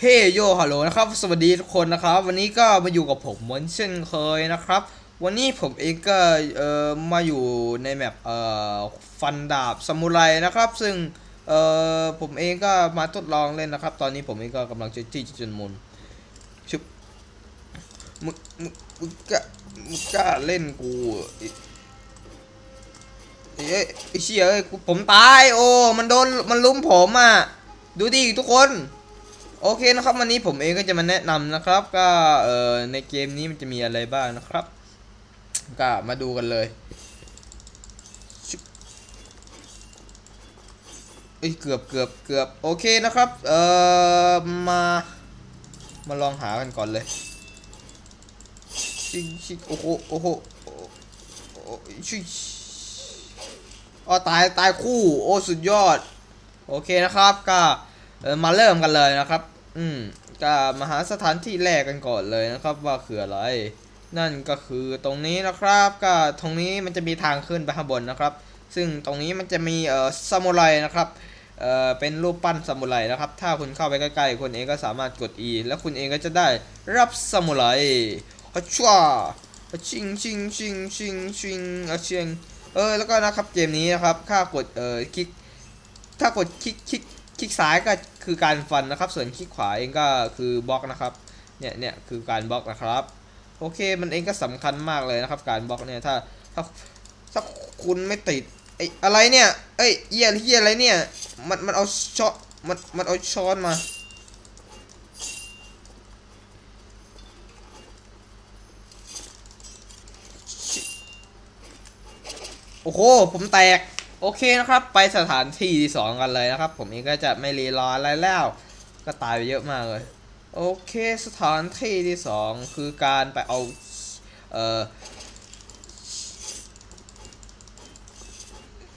เฮโยฮัลโหลนะครับ สวัสดีทุกคนนะครับ วันนี้ก็มาอยู่กับผมเหมือนเช่นเคยนะครับ วันนี้ผมเองก็เอ่อมาอยู่ในแมปเอ่อฟันดาบซามูไรนะครับ ซึ่งเอ่อผมเองก็มาทดลองเล่นนะครับ ตอนนี้ผมเองก็กำลังจะจี้จุนมุนชุบมึงมึงมึงกะมึงกล้าเล่นกูอ้เอ้ยไอ้เชี่ยเอ้ยผมตายโอ้มันโดนมันลุมผมอะดูดิทุกคน โอเคนะครับวันนี้ผมเองก็จะมาแนะนำนะครับ ก็เอ่อในเกมนี้มันจะมีอะไรบ้างนะครับ ก็มาดูกันเลยเอ้ยเกือบเกือบเกือบโอเคนะครับ เอ่อมามาลองหากันก่อนเลยชิชิโอ้โหโอ้โหโอ้โอ้ชิอ๋อตายตายคู่ โอ้สุดยอด โอเคนะครับก็มาเริ่มกันเลยนะครับ อืมก็มาหาสถานที่แรกกันก่อนเลยนะครับ ว่าคืออะไร นั่นก็คือตรงนี้นะครับ ก็ตรงนี้มันจะมีทางขึ้นไปข้างบนนะครับ ซึ่งตรงนี้มันจะมีเอ่อซามูไรนะครับเอ่อเป็นรูปปั้นซามูไรนะครับ ถ้าคุณเข้าไปใกล้ๆคุณเองก็สามารถกด E แล้วคุณเองก็จะได้รับซามูไรฮัชชัวชิงชิงชิงชิงชิงอะชิงเออแล้วก็นะครับเกมนี้นะครับถ้ากดเอ่อคลิกถ้ากดคลิกคลิก คลิกซ้ายก็คือการฟันนะครับ ส่วนคลิกขวาเองก็คือบล็อกนะครับ เนี่ยเนี่ยคือการบล็อกนะครับ โอเคมันเองก็สำคัญมากเลยนะครับ การบล็อกเนี่ยถ้าถ้าถ้าคุณไม่ติดไอ้อะไรเนี่ยเอ้ยเหี้ยเหี้ยอะไรเนี่ย มันมันเอาช้อนมันมันเอาช้อนมาโอ้โห ผมแตก โอเคนะครับ ไปสถานที่ที่สองกันเลยนะครับ ผมเองก็จะไม่รีรออะไรแล้ว ก็ตายไปเยอะมากเลย โอเคสถานที่ที่สองคือการไปเอาเออ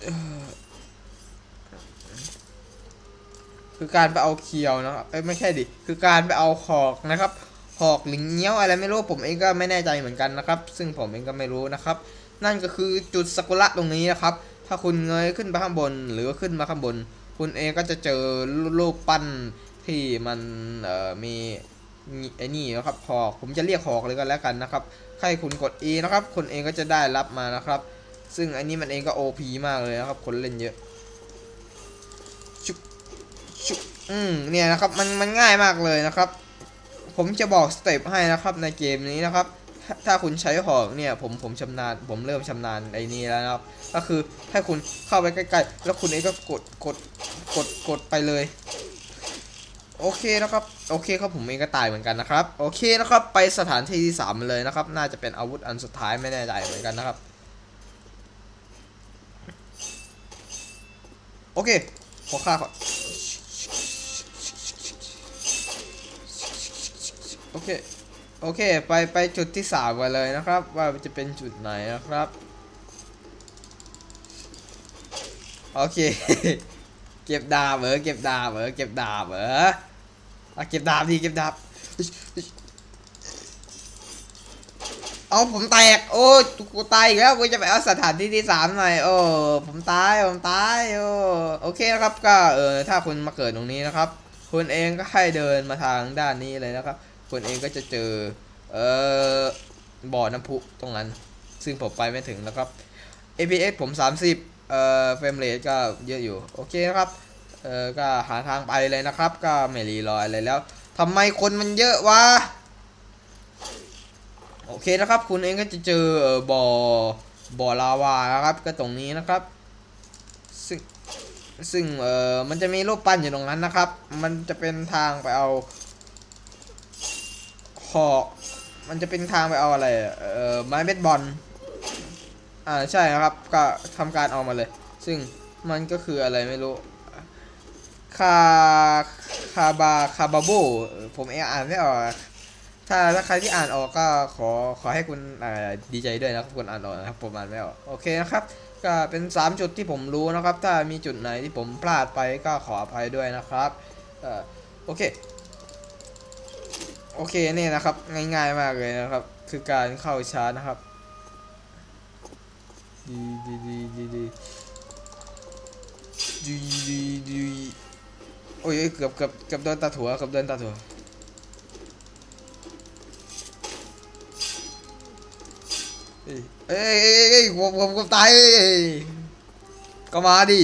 เอ่อคือการไปเอาเคียวนะครับเอ้ยไม่ใช่ดิ คือการไปเอาหอกนะครับหอกหลิงเงี้ยวอะไรไม่รู้ผมเองก็ไม่แน่ใจเหมือนกันนะครับ ซึ่งผมเองก็ไม่รู้นะครับ นั่นก็คือจุดซากุระตรงนี้นะครับ ถ้าคุณเงยขึ้นไปข้างบนหรือว่าขึ้นมาข้างบน คุณเองก็จะเจอรูปปั้นที่มันเอ่อมีไอ้นี่นะครับหอกผมจะเรียกหอกเลยก็แล้วกันนะครับให้คุณกด E นะครับคุณเองก็จะได้รับมานะครับ ซึ่งอันนี้มันเองก็ OP มากเลยนะครับ คนเล่นเยอะชุบชุบอืมเนี่ยนะครับมันมันง่ายมากเลยนะครับ ผมจะบอกสเต็ปให้นะครับในเกมนี้นะครับ ถ้าคุณใช้หอกเนี่ยผมผมชำนาญผมเริ่มชำนาญไอ้นี่แล้วนะครับก็คือให้คุณเข้าไปใกล้ๆ แล้วคุณเองก็กดกดกดกดไปเลย โอเคนะครับโอเคครับผมเองก็ตายเหมือนกันนะครับ โอเคนะครับไปสถานที่ที่สามเลยนะครับ น่าจะเป็นอาวุธอันสุดท้ายไม่แน่ใจเหมือนกันนะครับ โอเคขอฆ่าก่อนโอเค โอเค ไปไปจุดที่สามกันเลยนะครับ ว่าจะเป็นจุดไหนนะครับ โอเค เก็บดาบเหรอเก็บดาบเหรอเก็บดาบเหรอเอาเก็บดาบดีเก็บดาบเอาผมแตก โอ้กูตายอีกแล้วกูจะไปเอาสถานที่ที่สามหน่อยโอ้ผมตายผมตายโอ้โอเคนะครับก็เออถ้าคุณมาเกิดตรงนี้นะครับ คุณเองก็ให้เดินมาทางด้านนี้เลยนะครับ คุณเองก็จะเจอเออบ่อน้ำพุตรงนั้น ซึ่งผมไปไม่ถึงนะครับ APS ผม 30เอ่อเฟรมเรทก็เยอะอยู่ โอเคนะครับเออก็หาทางไปเลยนะครับ ก็ไม่รีรออะไรแล้วทำไมคนมันเยอะวะโอเคนะครับ คุณเองก็จะเจอเออบ่อบ่อลาวานะครับ ก็ตรงนี้นะครับ ซึ่งซึ่งเออมันจะมีรูปปั้นอยู่ตรงนั้นนะครับ มันจะเป็นทางไปเอา หอกมันจะเป็นทางไปเอาอะไร เอ่อไม้เบสบอล อ่าใช่ครับ ก็ทำการเอามาเลย ซึ่งมันก็คืออะไรไม่รู้ คา คาบา คาบาโบ ผมเองอ่านไม่ออก ถ้าถ้าใครที่อ่านออกก็ขอขอให้คุณดีใจด้วยนะครับคุณอ่านออกนะครับผมอ่านไม่ออก โอเคนะครับก็เป็น 3 จุดที่ผมรู้นะครับ ถ้ามีจุดไหนที่ผมพลาดไปก็ขออภัยด้วยนะครับเอ่อโอเค โอเคนี่นะครับ ง่ายๆมากเลยนะครับ คือการเข้าชาร์จนะครับ ดีดีดีดีดีดีดีดีโอ้ยเกือบเกือบเกือบโดนตาถั่วเกือบโดนตาถั่วเอ้ยเอ้ยเอ้ยเอ้ยผมผมผมตายเอ้ยก็มาดิ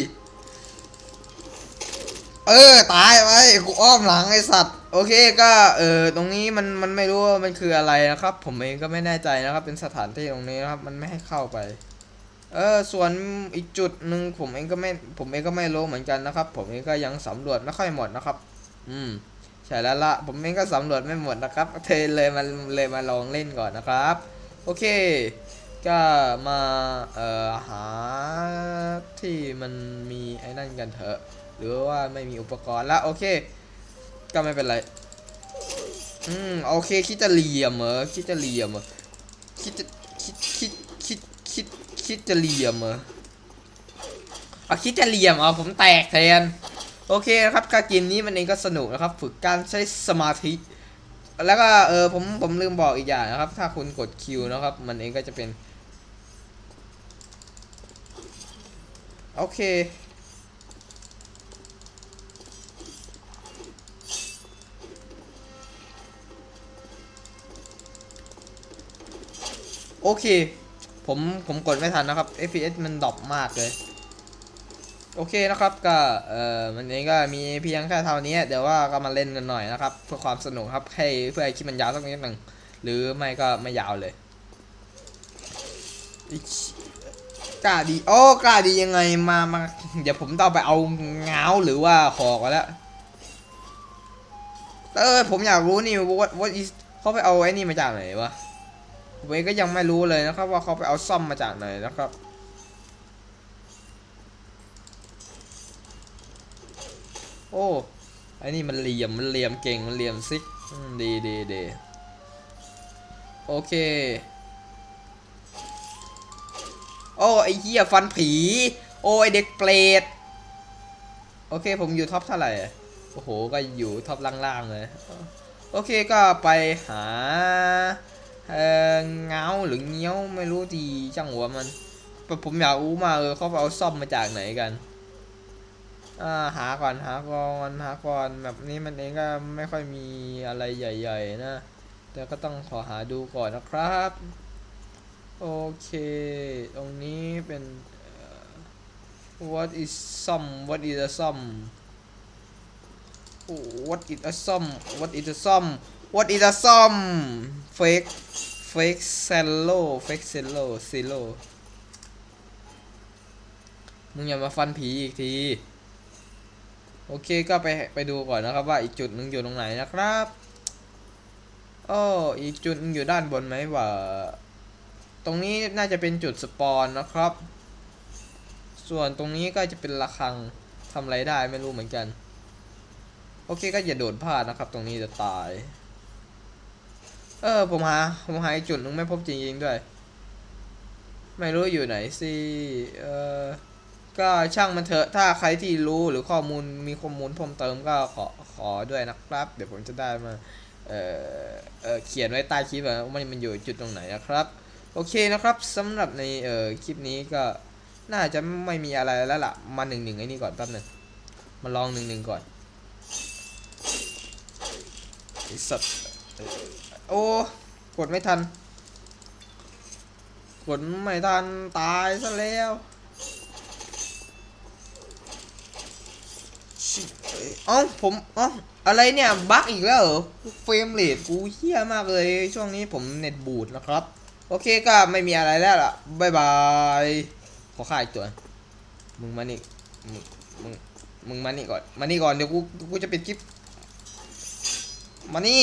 เออ ตายไปกูอ้อมหลังไอสัตว์ โอเคก็เออตรงนี้มันมันไม่รู้ว่ามันคืออะไรนะครับ ผมเองก็ไม่แน่ใจนะครับ เป็นสถานที่ตรงนี้นะครับ มันไม่ให้เข้าไป เออส่วนอีกจุดหนึ่งผมเองก็ไม่ผมเองก็ไม่รู้เหมือนกันนะครับ ผมเองก็ยังสำรวจไม่ค่อยหมดนะครับ อืมใช่แล้วละผมเองก็สำรวจไม่หมดนะครับเทเลยมาเลยมาลองเล่นก่อนนะครับ โอเค ก็มาเอ่อหาที่มันมีไอ้นั่นกันเถอะ หรือว่าไม่มีอุปกรณ์ละโอเค ก็ไม่เป็นไร อืมโอเคคิดจะเหลี่ยมเหรอคิดจะเหลี่ยมเหรอคิดจะคิดคิดคิดคิดคิดจะเหลี่ยมเหรอเอาคิดจะเหลี่ยมเอาผมแตกแทนโอเคนะครับการเกมนี้มันเองก็สนุกนะครับ ฝึกการใช้สมาธิ แล้วก็เออผมผมลืมบอกอีกอย่างนะครับ ถ้าคุณกดคิวนะครับ มันเองก็จะเป็น โอเค โอเค ผมผมกดไม่ทันนะครับ FPS มันดรอปมากเลย โอเคนะครับก็เอ่อมันเองก็มีเพียงแค่เท่านี้ เดี๋ยวว่าก็มาเล่นกันหน่อยนะครับ เพื่อความสนุกครับให้เพื่อให้คลิปมันยาวสักนิดหนึ่งหรือไม่ก็ไม่ยาวเลยกล้าดีโอ้กล้าดียังไงมามาเดี๋ยวผมต้องไปเอาเงาหรือว่าหอกแล้วเออผมอยากรู้นี่ว่าว่าเขาไปเอาไอ้นี่มาจากไหนวะ ผมเองก็ยังไม่รู้เลยนะครับ ว่าเขาไปเอาซ่อมมาจากไหนนะครับโอ้ไอ้นี่มันเหลี่ยม มันเหลี่ยมเก่ง มันเหลี่ยมซิก ดีดีดีโอเค โอ้ไอ้เหี้ยฟันผี โอ้ไอเด็กเปรต โอเค ผมอยู่ท็อปเท่าไหร่ โอ้โห ก็อยู่ท็อปล่างๆเลย โอเค ก็ไปหา เออเงาหรือเงี้ยวไม่รู้ดีจังหัวมันแต่ผมอยากรู้มาเออเขาไปเอาซ่อมมาจากไหนกันอ่าหาก่อนหาก่อนหาก่อนแบบนี้มันเองก็ไม่ค่อยมีอะไรใหญ่ๆนะ แต่ก็ต้องขอหาดูก่อนนะครับ โอเค ตรงนี้เป็น what is some what is a some what is a some what is a some what is a som fake fake cello fake cello cello มึงอย่ามาฟันผีอีกที โอเคก็ไปไปดูก่อนนะครับว่าอีกจุดหนึ่งอยู่ตรงไหนนะครับโอ้อีกจุดนึงอยู่ด้านบนไหมว่าตรงนี้น่าจะเป็นจุดสปอนนะครับ ส่วนตรงนี้ก็จะเป็นระฆังทำอะไรได้ไม่รู้เหมือนกัน โอเคก็อย่าโดดพลาดนะครับ ตรงนี้จะตาย เออ ผมหา ผมหาอีกจุดหนึงไม่พบจริงๆด้วย ไม่รู้อยู่ไหนสิ เออก็ช่างมันเถอะ ถ้าใครที่รู้หรือข้อมูลมีข้อมูลเพิ่มเติมก็ขอขอด้วยนะครับ เดี๋ยวผมจะได้มา เออเออเขียนไว้ใต้คลิปว่ามันมันอยู่จุดตรงไหนนะครับ โอเคนะครับสำหรับในเออคลิปนี้ก็น่าจะไม่มีอะไรแล้วล่ะ มาหนึ่งหนึ่งไอ้นี่ก่อนแป๊บหนึงมาลองหนึ่งหนึ่งก่อนไอสัตว์ โอ้กดไม่ทัน กดไม่ทัน ตายซะแล้วเอ้ยเอ้าผมเอ้าอะไรเนี่ยบั๊กอีกแล้วเหรอเฟรมเรทกูเฮี้ยมากเลย ช่วงนี้ผมเน็ตบูดนะครับ โอเคก็ไม่มีอะไรแล้วล่ะบายบาย ขอค่าอีกตัว มึงมานี่มึงมึงมึงมานี่ก่อน มานี่ก่อนเดี๋ยวกูกูจะปิดคลิป มานี่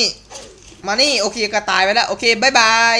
มานี่โอเคก็ตายไปแล้วโอเคบายบาย